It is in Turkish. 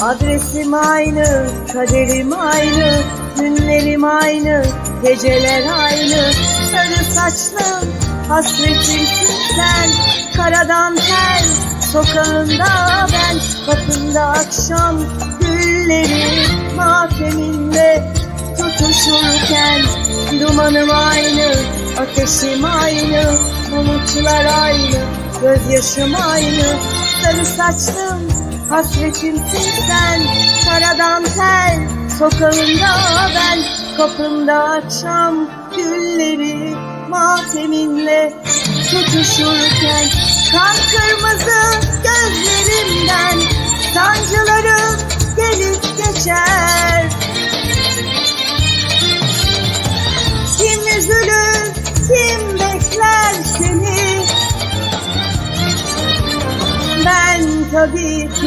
Adresim aynı, kaderim aynı, günlerim aynı, geceler aynı. Sarı saçlım, hasretimsin sen, karadan tel, sokağında ben, kapında akşam gülleri mateminle tutuşurken dumanım aynı, ateşim aynı, umutlar aynı, gözyaşım aynı, sarı saçlım, hasretimsin sen, karadan tel, sokağında ben, kapımda akşam gülleri mateminle tutuşurken, kan kırmızı gözlerimden, sancılarım gelip geçer. Kim üzülür, kim bekler 跳第一天